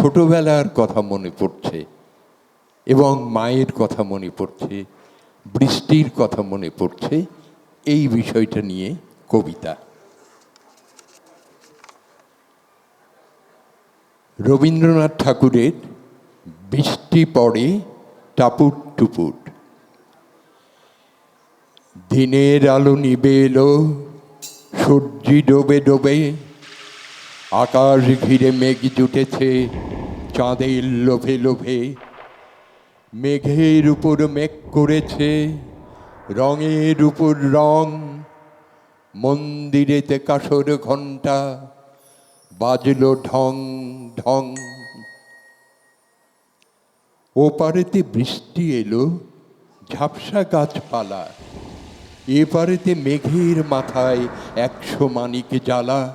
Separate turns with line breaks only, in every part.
ছোটবেলার কথা মনে পড়ছে এবং মায়ের কথা মনে পড়ছে, বৃষ্টির কথা মনে পড়ছে, এই বিষয়টা নিয়ে কবিতা। রবীন্দ্রনাথ ঠাকুরের বৃষ্টি পড়ে টাপুট টুপুর। দিনের আলো নিবে এলো সূর্যি ডোবে ডোবে আকাশ ঘিরে মেঘ জুটেছে, চাঁদের লোভে লোভে। মেঘের উপর মেঘ করেছে, রঙের উপর রং। মন্দিরেতে কাসর ঘণ্টা, বাজলো ঢং ঢং। ওপারেতে বৃষ্টি এলো, ঝাপসা গাছপালা। এপারেতে মেঘের মাথায় একশো মানিক জ্বালা।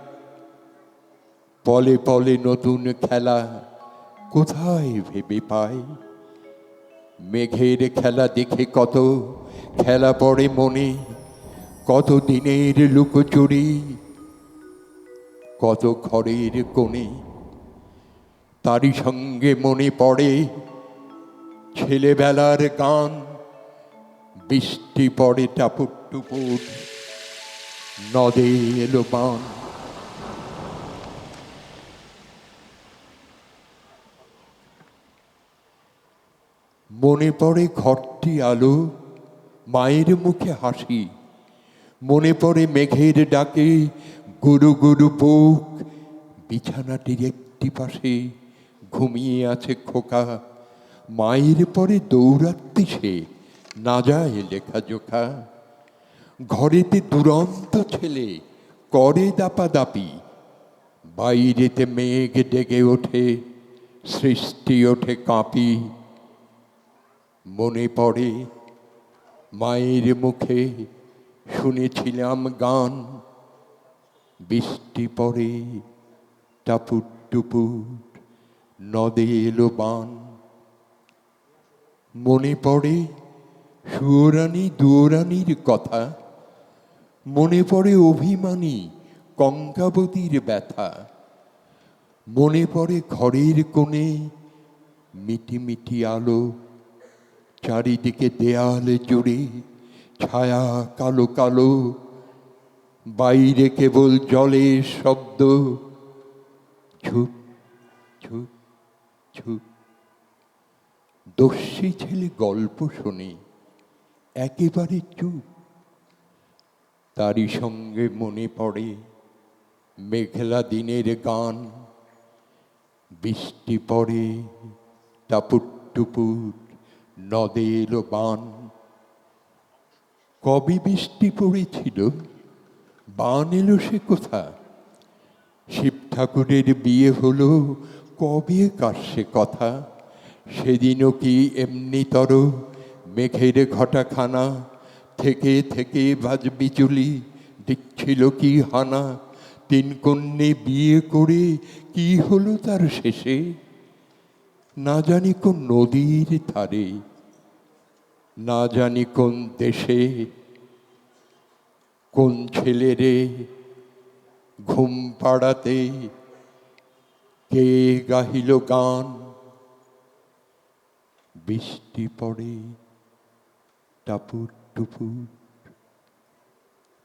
পলে পলে নতুন খেলা। কোথায় ভেবে পায় মেঘের খেলা দেখে কত খেলা পড়ে মনে। কত দিনের লুকোচুরি। কত ঘরের কোণে তারই সঙ্গে মনে পড়ে ছেলেবেলার গান। বৃষ্টি পড়ে টাপুর টুপুর নদে এলো বান। মনে পড়ে ঘরটি আলো, মায়ের মুখে হাসি। মনে পড়ে মেঘের ডাকে গুরু গুরু বুক বিছানাটির একটি পাশে ঘুমিয়ে আছে খোকা। মায়ের পরে দৌড়াতে সে, না যায় লেখাজোখা ঘরেতে দুরন্ত ছেলে, করে দাপাদাপি। বাইরেতে মেঘ ডেকে ওঠে, সৃষ্টি ওঠে কাঁপি। মনে পড়ে, মায়ের মুখে শুনেছিলাম গান। বৃষ্টি পড়ে, টাপুর টুপুর, নদে এলো বান। মনে পড়ে সুয়োরানী দুয়োরানীর কথা। মনে পড়ে অভিমানী কঙ্কাবতীর ব্যথা। মনে পড়ে ঘরের কোণে মিটি মিটি আলো চারিদিকে দেয়াল জুড়ে ছায়া কালো কালো, বাইরে কেবল জলের শব্দ। ঝুপ ঝুপ ঝুপ। দস্যি ছেলে গল্প শোনে, একেবারে চুপ। তারই সঙ্গে মনে পড়ে মেঘলা দিনের গান। বৃষ্টি পড়ে, টাপুর টুপুর নদে এলো বান কবে বৃষ্টি পড়েছিল, বান এলো সে কোথা শিব ঠাকুরের বিয়ে হলো, কবে কার সে কথা? সেদিনও কি এমনিতর মেঘের ঘটাখানা? থেকে থেকে বাজবি বিচুলি দিচ্ছিল কি হানা? তিন কন্যে বিয়ে করে কি হলো তার শেষে? না জানি কোন নদীর ধারে না জানি কোন দেশে, কোন ছেলেরে ঘুম পাড়াতে কে গাহিল গান। বৃষ্টি পড়ে টাপুর টুপুর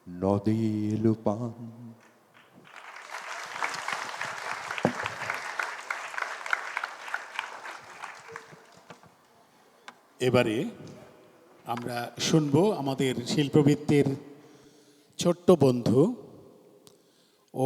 নদে এলো পান।
এবারে আমরা শুনব আমাদের শিল্পবৃত্তের ছোট্ট বন্ধু